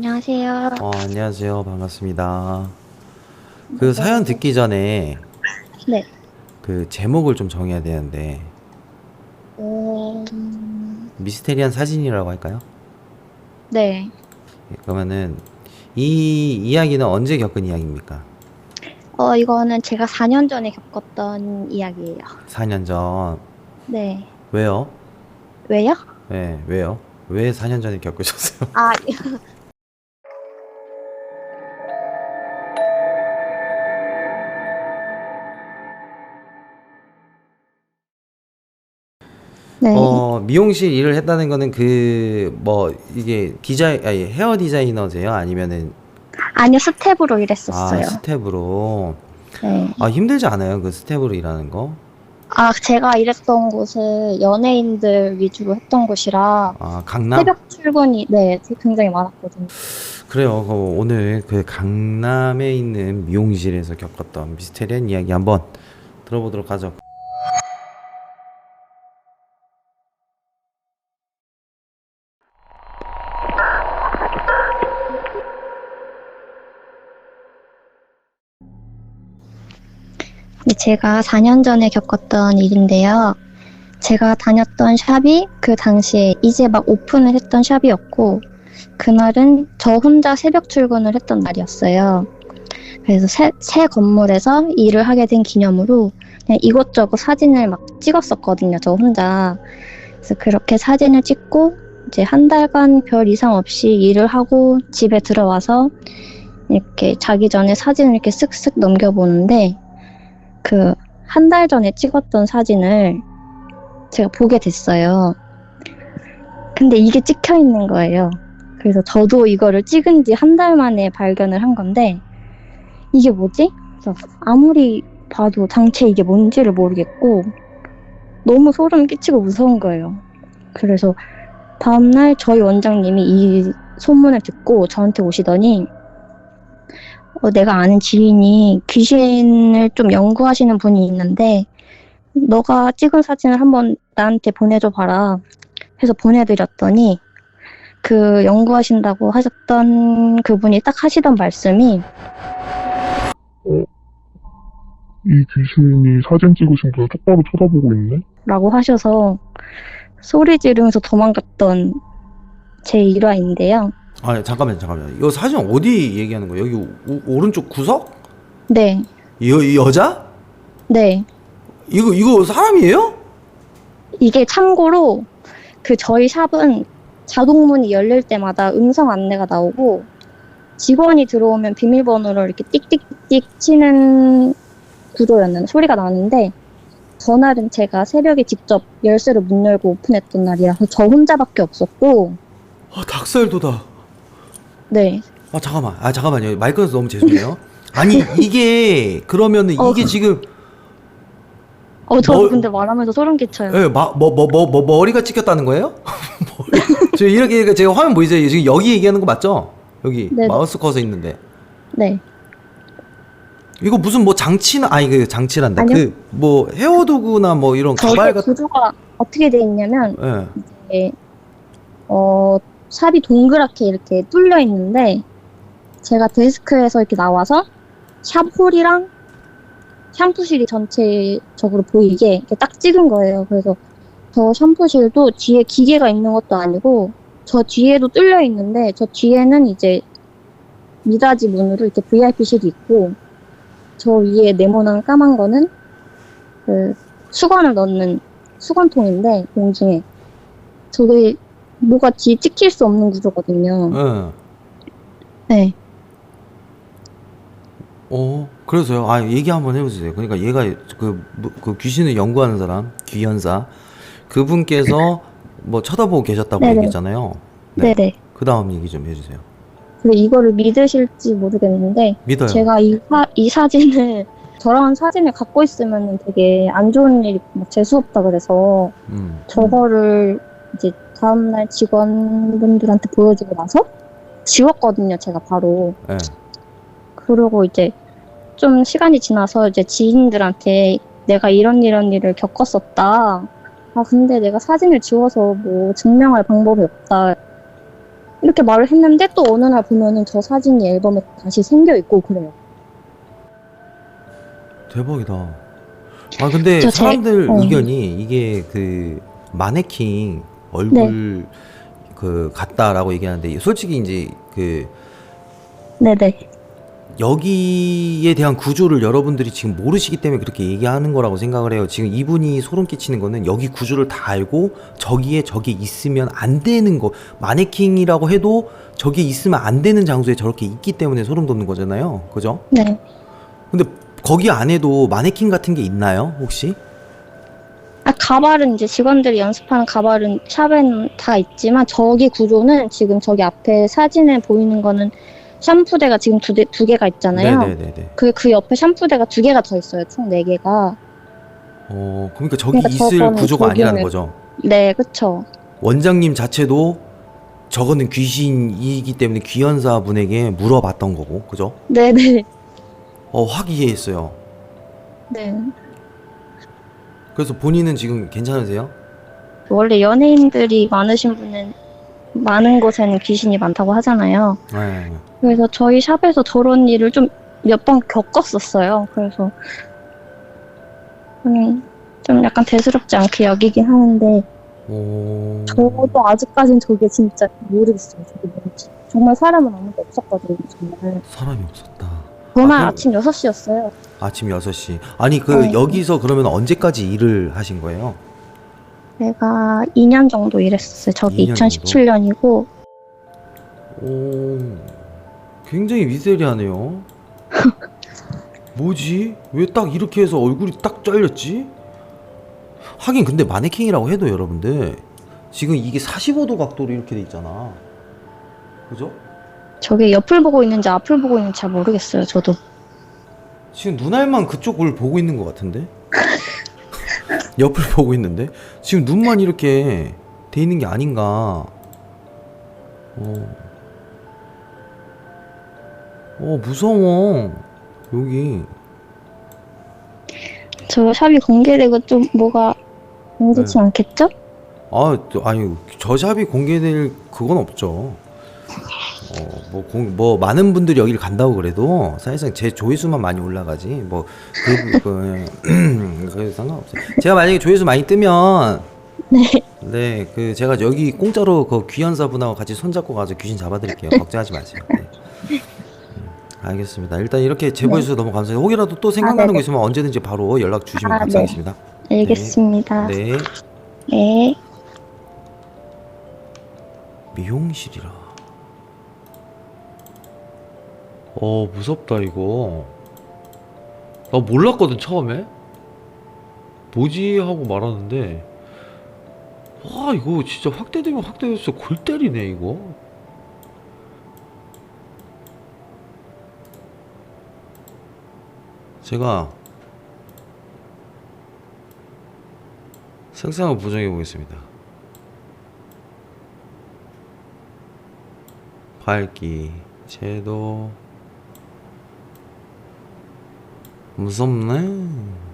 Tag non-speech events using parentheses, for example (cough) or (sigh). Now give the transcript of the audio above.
안녕하세요. 어, 안녕하세요. 반갑습니다. 그 사연 듣기 전에 네. 그 제목을 좀 정해야 되는데 어, 미스테리한 사진이라고 할까요? 네. 예, 그러면은 이 이야기는 언제 겪은 이야기입니까? 어, 이거는 제가 4년 전에 겪었던 이야기예요. 4년 전. 네. 왜요? 왜요? 네, 왜요? 왜 4년 전에 겪으셨어요? 아, (laughs) 네. 어, 미용실 일을 했다는 거는 그 뭐 이게 디자인 아니 헤어 디자이너세요? 아니면은 아니요, 스텝으로 아, 일했었어요. 스텝으로 네. 아, 힘들지 않아요? 그 스텝으로 일하는 거? 아, 제가 일했던 곳은 연예인들 위주로 했던 곳이라 아, 강남? 새벽 출근이 네, 굉장히 많았거든요. 그래요. 그 오늘 그 강남에 있는 미용실에서 겪었던 미스테리한 이야기 한번 들어보도록 하죠. 제가 4년 전에 겪었던 일인데요. 제가 다녔던 샵이 그 당시에 이제 막 오픈을 했던 샵이었고, 그날은 저 혼자 새벽 출근을 했던 날이었어요. 그래서 새, 새 건물에서 일을 하게 된 기념으로 그냥 이것저것 사진을 막 찍었었거든요, 저 혼자. 그래서 그렇게 사진을 찍고, 이제 한 달간 별 이상 없이 일을 하고 집에 들어와서 이렇게 자기 전에 사진을 이렇게 쓱쓱 넘겨보는데, 그 한 달 전에 찍었던 사진을 제가 보게 됐어요. 근데 이게 찍혀 있는 거예요. 그래서 저도 이거를 찍은 지 한 달 만에 발견을 한 건데 이게 뭐지? 그래서 아무리 봐도 장체 이게 뭔지를 모르겠고 너무 소름 끼치고 무서운 거예요. 그래서 다음날 저희 원장님이 이 소문을 듣고 저한테 오시더니 어, 내가 아는 지인이 귀신을 좀 연구하시는 분이 있는데 너가 찍은 사진을 한번 나한테 보내줘 봐라 해서 보내드렸더니 그 연구하신다고 하셨던 그분이 딱 하시던 말씀이 이 귀신이 사진 찍으신 분을 똑바로 쳐다보고 있네? 라고 하셔서 소리 지르면서 도망갔던 제 일화인데요. 아, 잠깐만, 잠깐만. 이 사진 어디 얘기하는 거예요? 여기 오, 오른쪽 구석? 네, 여, 이 여자? 네. 이거 이거 사람이에요? 이게 참고로 그 저희 샵은 자동문이 열릴 때마다 음성 안내가 나오고 직원이 들어오면 비밀번호를 이렇게 띡띡띡 치는 구조였는 소리가 나는데 전날은 제가 새벽에 직접 열쇠를 문 열고 오픈했던 날이라서 저 혼자밖에 없었고 아, 닭살도다. 네 아, 잠깐만. 아, 잠깐만요. 마이크에서 너무 죄송해요. (laughs) 아니, 이게 그러면은 어, 이게 지금 어, 저 뭘- 근데 말하면서 소름 끼쳐요. 예, 마, 뭐, 뭐, 뭐, 뭐, 머리가 찍혔다는 거예요? (laughs) 머리- 저 이렇게, 이렇게 제가 화면 보이세요? 지금 여기 얘기하는 거 맞죠? 여기 네네. 마우스 커서 있는데. 네. 이거 무슨 뭐 장치나, 아니, 그 장치란다. 아니요. 그, 뭐, 헤어 도구나 뭐 이런 저게 가발 같은, 구조가 어떻게 돼 있냐면 예. 이게, 어, 샵이 동그랗게 이렇게 뚫려 있는데, 제가 데스크에서 이렇게 나와서, 샵 홀이랑 샴푸실이 전체적으로 보이게 이렇게 딱 찍은 거예요. 그래서 저 샴푸실도 뒤에 기계가 있는 것도 아니고, 저 뒤에도 뚫려 있는데, 저 뒤에는 이제 미닫이 문으로 이렇게 VIP실이 있고, 저 위에 네모난 까만 거는 그 수건을 넣는 수건통인데, 공중에. 저게 뭐가 뒤에 찍힐 수 없는 구조거든요. 예. 네. 어, 그래서요. 아, 얘기 한번 해보세요. 그러니까 얘가 그, 뭐- 그 귀신을 연구하는 사람, 귀연사, 그분께서 뭐 쳐다보고 계셨다고 네네. 얘기했잖아요. 네. 네네. 그 다음 얘기 좀 해주세요. 근데 이거를 믿으실지 모르겠는데, 믿어요. 제가 이, 사, 이 사진을, 저런 사진을 갖고 있으면 되게 안 좋은 일이 막 재수 없다 그래서, 음. 저거를 이제 다음날 직원분들한테 보여주고 나서 지웠거든요, 제가 바로. 예. 그러고 이제 좀 시간이 지나서 이제 지인들한테 내가 이런 이런 일을 겪었었다. 아, 근데 내가 사진을 지워서 뭐 증명할 방법이 없다. 이렇게 말을 했는데 또 어느 날 보면은 저 사진이 앨범에 다시 생겨 있고 그래요. 대박이다. 아 근데 저 제- 사람들 어. 의견이 이게 그 마네킹 얼굴 그 같다라고 얘기하는데 솔직히 이제 그 네네. 여기에 대한 구조를 여러분들이 지금 모르시기 때문에 그렇게 얘기하는 거라고 생각을 해요. 지금 이분이 소름 끼치는 거는 여기 구조를 다 알고 저기에 저기 있으면 안 되는 거 마네킹이라고 해도 저기 있으면 안 되는 장소에 저렇게 있기 때문에 소름 돋는 거잖아요. 그죠? 네. 근데 거기 안에도 마네킹 같은 게 있나요? 혹시? 아, 가발은 이제 직원들이 연습하는 가발은 샵에는 다 있지만 저기 구조는 지금 저기 앞에 사진에 보이는 거는 샴푸대가 지금 두, 대, 두 개가 있잖아요. 그, 그 옆에 샴푸대가 두 개가 더 있어요. 총 네 개가. 어, 그러니까 저기 그러니까 있을 저거는 구조가 아니라는 저기는- 거죠. 네, 그쵸. 원장님 자체도 저거는 귀신이기 때문에 귀연사 분에게 물어봤던 거고, 그죠? 네네. 어, 확 이해했어요. 네. 그래서 본인은 지금 괜찮으세요? 원래 연예인들이 많으신 분은 많은 곳에는 귀신이 많다고 하잖아요. 네. 그래서 저희 샵에서 저런 일을 좀 몇 번 겪었었어요. 그래서 저는 좀 약간 대수롭지 않게 여기긴 하는데 오. 저도 아직까진 저게 진짜 모르겠어요. 저게 뭔지. 정말 사람은 아무도 없었거든요. 정말. 사람이 없었다. 그날 아, 아, 침 6시였어요. 아침 6시. 아니, 그, 네. 여기서 그러면 언제까지 일을 하신 거예요? 제가 2년 정도 일했어요. 저기 2년 정도? 2017년이고 오. 굉장히 미세리하네요. (laughs) 뭐지? 왜 딱 이렇게 해서 얼굴이 딱 잘렸지? 하긴 근데 마네킹이라고 해도 여러분들 지금 이게 45도 각도로 이렇게 돼 있잖아. 그죠? 저게 옆을 보고 있는지 앞을 보고 있는지 잘 모르겠어요. 저도. 지금 눈알만 그쪽을 보고 있는 것 같은데? (laughs) 옆을 보고 있는데? 지금 눈만 이렇게 돼 있는 게 아닌가. 어. 어, 무서워. 여기. 저 샵이 공개되고 좀 뭐가 용기치 네. 않겠죠? 아, 또, 아니, 저 샵이 공개될 그건 없죠. 어, 뭐, 공, 뭐, 많은 분들이 여기를 간다고 그래도 사실상 제 조회수만 많이 올라가지. 뭐, 그, 그, (clears throat) 그 상관없어요. 제가 만약에 조회수 많이 뜨면, 네. 네, 그, 제가 여기 공짜로 그 귀현사분하고 같이 손잡고 가서 귀신 잡아드릴게요. 걱정하지 마세요. 네. 음, 알겠습니다. 일단 이렇게 제보해 주셔서 너무 감사해요. 혹이라도 또 생각나는 아. 거 있으면 언제든지 바로 연락 주시면 아, 감사하겠습니다. 알겠습니다. 네. 네. 미용실이라. 어, 무섭다, 이거. 나 몰랐거든, 처음에. 뭐지? 하고 말하는데. 와, 이거 진짜 확대되면 확대돼서 골 때리네, 이거. 제가 색상을 보정해 보겠습니다. 밝기, 채도 무섭네.